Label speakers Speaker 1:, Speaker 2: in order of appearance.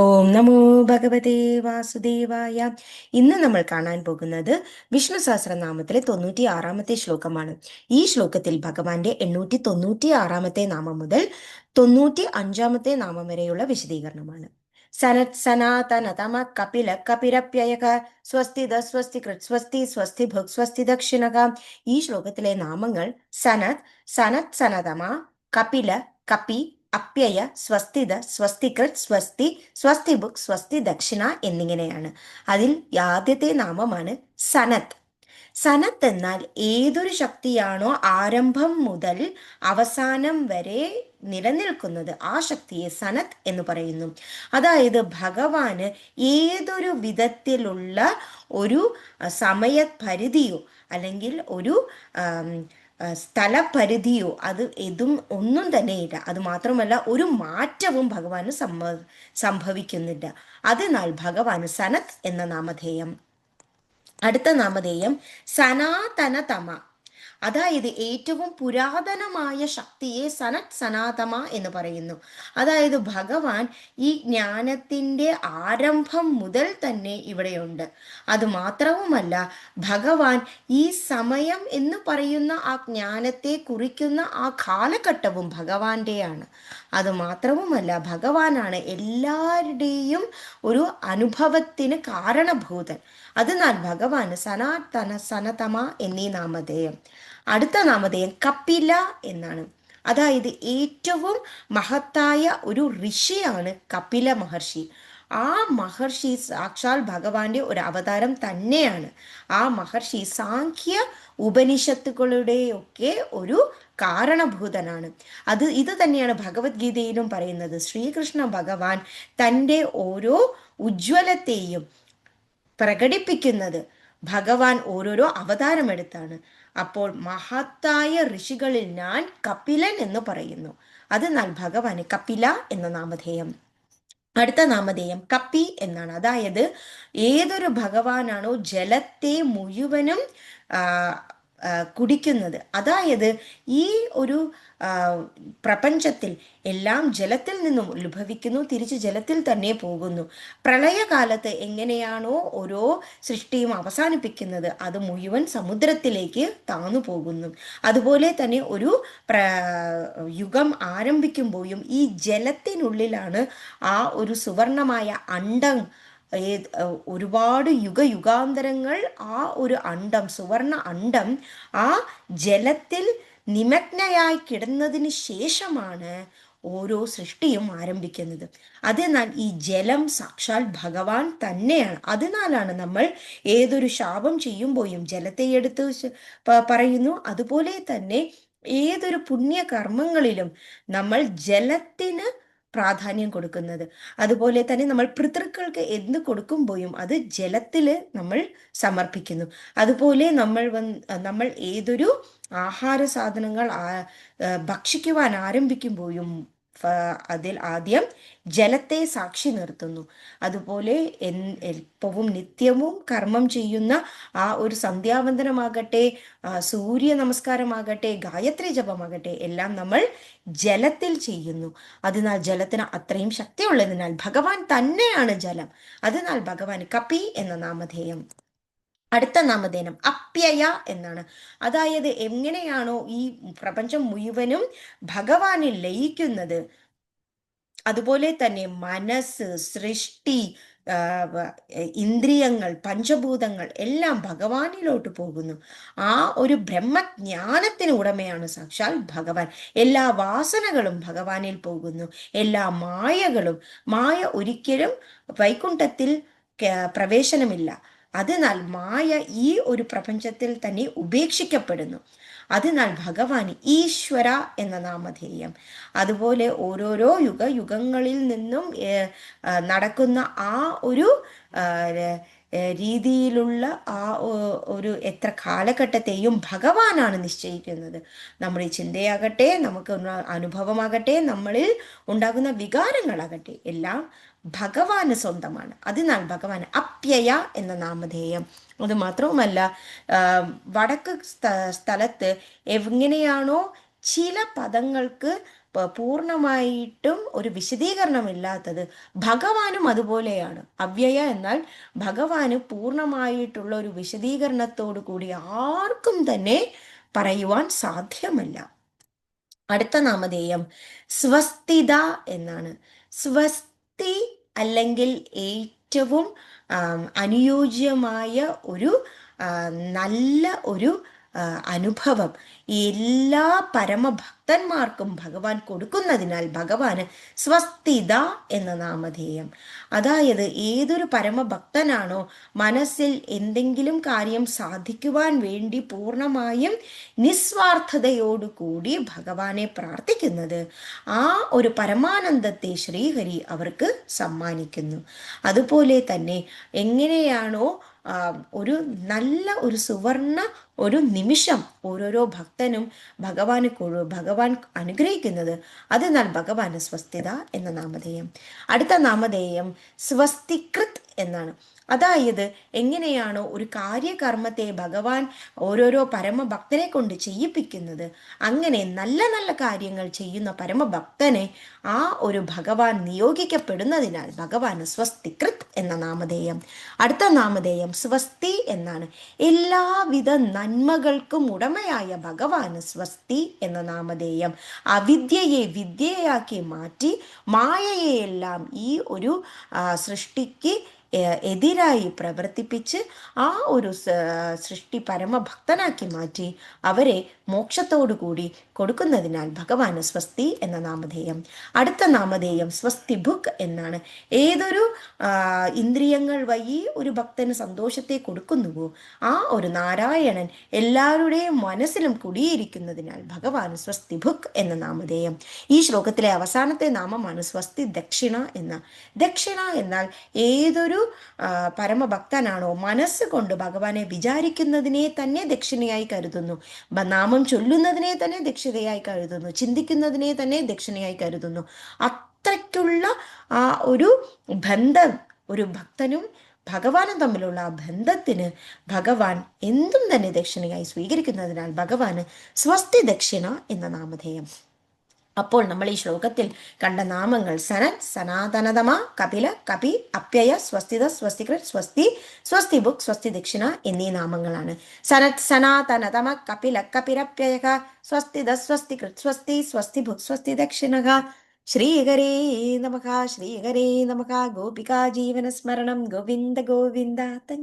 Speaker 1: ഓം നമോ ഭഗവതേ വാസുദേവായ. ഇന്ന് നമ്മൾ കാണാൻ പോകുന്നത് വിഷ്ണു സഹസ്രനാമത്തിലെ തൊണ്ണൂറ്റി ആറാമത്തെ ശ്ലോകമാണ്. ഈ ശ്ലോകത്തിൽ ഭഗവാന്റെ എണ്ണൂറ്റി തൊണ്ണൂറ്റി ആറാമത്തെ നാമം മുതൽ തൊണ്ണൂറ്റി അഞ്ചാമത്തെ നാമം വരെയുള്ള വിശദീകരണമാണ്. സനത് സനാതന തമ കപില കപിരപ്യയക സ്വസ്തി ദസ്വസ്തി സ്വസ്തി കൃത് സ്വസ്തി സ്വസ്തി ഭുക് സ്വസ്തി ദക്ഷിണക. ഈ ശ്ലോകത്തിലെ നാമങ്ങൾ സനത് സനത് സനതമ കപില കപി അപ്യയ സ്വസ്തിത സ്വസ്തികൃത് സ്വസ്തി സ്വസ്തി ബുക്ക് സ്വസ്തി ദക്ഷിണ എന്നിങ്ങനെയാണ്. അതിൽ ആദ്യത്തെ നാമമാണ് സനത്. സനത് എന്നാൽ ഏതൊരു ശക്തിയാണോ ആരംഭം മുതൽ അവസാനം വരെ നിലനിൽക്കുന്നത്. ആ ശക്തിയെ സനത് എന്ന് പറയുന്നു. അതായത് ഭഗവാന് ഏതൊരു വിധത്തിലുള്ള ഒരു സമയപരിധിയോ അല്ലെങ്കിൽ ഒരു സ്ഥലപരിധിയോ അത് ഇതും ഒന്നും തന്നെയില്ല. അത് മാത്രമല്ല ഒരു മാറ്റവും ഭഗവാന് സംഭ സംഭവിക്കുന്നില്ല. അതിനാൽ ഭഗവാന് സനത് എന്ന നാമധേയം. അടുത്ത നാമധേയം സനാതനതമ. അതായത് ഏറ്റവും പുരാതനമായ ശക്തിയെ സനത് സനാതമ എന്ന് പറയുന്നു. അതായത് ഭഗവാൻ ഈ ജ്ഞാനത്തിന്റെ ആരംഭം മുതൽ തന്നെ ഇവിടെയുണ്ട്. അത് മാത്രവുമല്ല ഭഗവാൻ ഈ സമയം എന്ന് പറയുന്ന ആ ജ്ഞാനത്തെ കുറിക്കുന്ന ആ കാലഘട്ടവും ഭഗവാന്റെയാണ്. അത് മാത്രവുമല്ല ഭഗവാനാണ് എല്ലാവരുടെയും ഒരു അനുഭവത്തിന് കാരണഭൂതൻ. അതിനാൽ ഭഗവാന് സനാതന സനതമ എന്നീ നാമധേയം. അടുത്ത നാമധേയം കപില എന്നാണ്. അതായത് ഏറ്റവും മഹത്തായ ഒരു ഋഷിയാണ് കപില മഹർഷി. ആ മഹർഷി സാക്ഷാൽ ഭഗവാന്റെ ഒരു അവതാരം തന്നെയാണ്. ആ മഹർഷി സാഖ്യ ഉപനിഷത്തുകളുടെയൊക്കെ ഒരു കാരണഭൂതനാണ്. അത് ഇത് തന്നെയാണ് ഭഗവത്ഗീതയിലും പറയുന്നത്. ശ്രീകൃഷ്ണ ഭഗവാൻ തന്റെ ഓരോ ഉജ്ജ്വലത്തെയും പ്രകടിപ്പിക്കുന്നത്. ഭഗവാൻ ഓരോരോ അവതാരമെടുത്താണ്. അപ്പോൾ മഹത്തായ ഋഷികളിൽ ഞാൻ കപിലൻ എന്ന് പറയുന്നു. അത് എന്നാൽ ഭഗവാന് കപില എന്ന നാമധേയം. അടുത്ത നാമധേയം കപ്പി എന്നാണ്. അതായത് ഏതൊരു ഭഗവാനാണോ ജലത്തെ മുഴുവനും കുടിക്കുന്നത്. അതായത് ഈ ഒരു പ്രപഞ്ചത്തിൽ എല്ലാം ജലത്തിൽ നിന്നും ഉത്ഭവിക്കുന്നു തിരിച്ച് ജലത്തിൽ തന്നെ പോകുന്നു. പ്രളയകാലത്ത് എങ്ങനെയാണോ ഓരോ സൃഷ്ടിയും അവസാനിപ്പിക്കുന്നത് അത് മുഴുവൻ സമുദ്രത്തിലേക്ക് താന്നു പോകുന്നു. അതുപോലെ തന്നെ ഒരു യുഗം ആരംഭിക്കുമ്പോഴും ഈ ജലത്തിനുള്ളിലാണ് ആ ഒരു സുവർണമായ അണ്ടം ഒരുപാട് യുഗയുഗാന്തരങ്ങൾ ആ ഒരു അണ്ടം സുവർണ അണ്ടം ആ ജലത്തിൽ നിമഗ്നയായി കിടന്നതിന് ശേഷമാണ് ഓരോ സൃഷ്ടിയും ആരംഭിക്കുന്നത്. അതിനാൽ ഈ ജലം സാക്ഷാൽ ഭഗവാൻ തന്നെയാണ്. അതിനാലാണ് നമ്മൾ ഏതൊരു ശാപം ചെയ്യുമ്പോഴും ജലത്തെ എടുത്ത് പറയുന്നു. അതുപോലെ തന്നെ ഏതൊരു പുണ്യകർമ്മങ്ങളിലും നമ്മൾ ജലത്തിന് പ്രാധാന്യം കൊടുക്കുന്നത്. അതുപോലെ തന്നെ നമ്മൾ പിതൃക്കൾക്ക് എന്ത് കൊടുക്കുമ്പോഴും അത് ജലത്തിൽ നമ്മൾ സമർപ്പിക്കുന്നു. അതുപോലെ നമ്മൾ നമ്മൾ ഏതൊരു ആഹാര സാധനങ്ങൾ ഭക്ഷിക്കുവാൻ ആരംഭിക്കുമ്പോഴും അതിൽ ആദ്യം ജലത്തെ സാക്ഷി നിർത്തുന്നു. അതുപോലെ എപ്പോഴും നിത്യവും കർമ്മം ചെയ്യുന്ന ആ ഒരു സന്ധ്യാവന്തനമാകട്ടെ സൂര്യ നമസ്കാരമാകട്ടെ ഗായത്രി ജപമാകട്ടെ എല്ലാം നമ്മൾ ജലത്തിൽ ചെയ്യുന്നു. അതിനാൽ ജലത്തിന് അത്രയും ശക്തിയുള്ളതിനാൽ ഭഗവാൻ തന്നെയാണ് ജലം. അതിനാൽ ഭഗവാൻ കപി എന്ന നാമധേയം. അടുത്ത നാമധേനം അപ്യയ എന്നാണ്. അതായത് എങ്ങനെയാണോ ഈ പ്രപഞ്ചം മുഴുവനും ഭഗവാനിൽ ലയിക്കുന്നത്. അതുപോലെ തന്നെ മനസ്സ് സൃഷ്ടി ഇന്ദ്രിയങ്ങൾ പഞ്ചഭൂതങ്ങൾ എല്ലാം ഭഗവാനിലോട്ട് പോകുന്നു. ആ ഒരു ബ്രഹ്മജ്ഞാനത്തിന് ഉടമയാണ് സാക്ഷാൽ ഭഗവാൻ. എല്ലാ വാസനകളും ഭഗവാനിൽ പോകുന്നു. എല്ലാ മായകളും മായ ഒരിക്കലും വൈകുണ്ഠത്തിൽ പ്രവേശനമില്ല. അതിനാൽ മായ ഈ ഒരു പ്രപഞ്ചത്തിൽ തന്നെ ഉപേക്ഷിക്കപ്പെടുന്നു. അതിനാൽ ഭഗവാൻ ഈശ്വര എന്ന നാമധേയം. അതുപോലെ ഓരോരോ യുഗ യുഗങ്ങളിൽ നിന്നും നടക്കുന്ന ആ ഒരു രീതിയിലുള്ള ആ ഒരു എത്ര കാലഘട്ടത്തെയും ഭഗവാനാണ് നിശ്ചയിക്കുന്നത്. നമ്മുടെ ചിന്തയാകട്ടെ നമുക്ക് അനുഭവമാകട്ടെ നമ്മളിൽ ഉണ്ടാകുന്ന വികാരങ്ങളാകട്ടെ എല്ലാം ഭഗവാന് സ്വന്തമാണ്. അതിനാൽ ഭഗവാൻ അപ്യയ എന്ന നാമധേയം. അത് മാത്രവുമല്ല വടക്ക് സ്ഥലത്ത് എങ്ങനെയാണോ ചില പദങ്ങൾക്ക് പൂർണമായിട്ടും ഒരു വിശദീകരണമില്ലാത്തത് ഭഗവാനും അതുപോലെയാണ്. അവ്യയ എന്നാൽ ഭഗവാന് പൂർണമായിട്ടുള്ള ഒരു വിശദീകരണത്തോടു കൂടി ആർക്കും തന്നെ പറയുവാൻ സാധ്യമല്ല. അടുത്ത നാമധേയം സ്വസ്തിത എന്നാണ്. സ്വസ്തി അല്ലെങ്കിൽ ഏറ്റവും അനുയോജ്യമായ ഒരു നല്ല ഒരു അനുഭവം. എല്ലാ പരമഭക്തന്മാർക്കും ഭഗവാൻ കൊടുക്കുന്നതിനാൽ ഭഗവാന് സ്വസ്ഥിത എന്ന നാമധേയം. അതായത് ഏതൊരു പരമഭക്തനാണോ മനസ്സിൽ എന്തെങ്കിലും കാര്യം സാധിക്കുവാൻ വേണ്ടി പൂർണമായും നിസ്വാർത്ഥതയോടുകൂടി ഭഗവാനെ പ്രാർത്ഥിക്കുന്നത്. ആ ഒരു പരമാനന്ദത്തെ ശ്രീഹരി അവർക്ക് സമ്മാനിക്കുന്നു. അതുപോലെ തന്നെ എങ്ങനെയാണോ ഒരു നല്ല ഒരു സുവർണ ഒരു നിമിഷം ഓരോരോ ഭക്തനും ഭഗവാന് ഭഗവാൻ അനുഗ്രഹിക്കുന്നത്. അതിനാൽ ഭഗവാന് സ്വസ്ഥിത എന്ന നാമധേയം. അടുത്ത നാമധേയം സ്വസ്തികൃത് എന്നാണ്. അതായത് എങ്ങനെയാണോ ഒരു കാര്യകർമ്മത്തെ ഭഗവാൻ ഓരോരോ പരമഭക്തനെ കൊണ്ട് ചെയ്യിപ്പിക്കുന്നത്. അങ്ങനെ നല്ല നല്ല കാര്യങ്ങൾ ചെയ്യുന്ന പരമഭക്തനെ ആ ഒരു ഭഗവാൻ നിയോഗിക്കപ്പെടുന്നതിനാൽ ഭഗവാൻ സ്വസ്തികൃത് എന്ന നാമധേയം. അടുത്ത നാമധേയം സ്വസ്തി എന്നാണ്. എല്ലാവിധ നന്മകൾക്കും ഉടമയായ ഭഗവാന് സ്വസ്തി എന്ന നാമധേയം. അവിദ്യയെ വിദ്യയാക്കി മാറ്റി മായയെയെല്ലാം ഈ ഒരു സൃഷ്ടിക്ക് എതിരായി പ്രവർത്തിപ്പിച്ച് ആ ഒരു സൃഷ്ടി പരമഭക്തനാക്കി മാറ്റി അവരെ മോക്ഷത്തോടു കൂടി കൊടുക്കുന്നതിനാൽ ഭഗവാന് സ്വസ്തി എന്ന നാമധേയം. അടുത്ത നാമധേയം സ്വസ്തി ബുക്ക് എന്നാണ്. ഏതൊരു ഇന്ദ്രിയങ്ങൾ വഴി ഒരു ഭക്തന് സന്തോഷത്തെ കൊടുക്കുന്നുവോ ആ ഒരു നാരായണൻ എല്ലാവരുടെയും മനസ്സിലും കുടിയിരിക്കുന്നതിനാൽ ഭഗവാൻ സ്വസ്തി ബുക്ക് എന്ന നാമധേയം. ഈ ശ്ലോകത്തിലെ അവസാനത്തെ നാമമാണ് സ്വസ്തി ദക്ഷിണ എന്ന. ദക്ഷിണ എന്നാൽ ഏതൊരു പരമഭക്തനാണോ? മനസ്സുകൊണ്ട് ഭഗവാനെ വിചാരിക്കുന്നതിനെ തന്നെ ദക്ഷിണയായി കരുതുന്നു. നാമം ചൊല്ലുന്നതിനെ തന്നെ ദക്ഷിണയായി കരുതുന്നു. ചിന്തിക്കുന്നതിനെ തന്നെ ദക്ഷിണയായി കരുതുന്നു. അത്രയ്ക്കുള്ള ആ ഒരു ബന്ധം ഒരു ഭക്തനും ഭഗവാനും തമ്മിലുള്ള ആ ബന്ധത്തിന് ഭഗവാൻ എന്തും തന്നെ ദക്ഷിണയായി സ്വീകരിക്കുന്നതിനാൽ ഭഗവാന് സ്വസ്തി ദക്ഷിണ എന്ന നാമധേയം. അപ്പോൾ നമ്മൾ ഈ ശ്ലോകത്തിൽ കണ്ട നാമങ്ങൾ സനൻ സനാതനതമ കപില കപി അപ്യയ സ്വസ്തിത സ്വസ്തികൃത് സ്വസ്തി സ്വസ്തി ബുക്ക് സ്വസ്തി ദക്ഷിണ എന്നീ നാമങ്ങളാണ്. സനത് സനാതനതമ കപില കപിരപ്യയ സ്വസ്തിത സ്വസ്തികൃത് സ്വസ്തി സ്വസ്തി ബുക്ക് സ്വസ്തി ദക്ഷിണ ശ്രീഹരേ നമക ശ്രീഹരേ നമക ഗോപികാ ജീവന സ്മരണം ഗോവിന്ദ ഗോവിന്ദ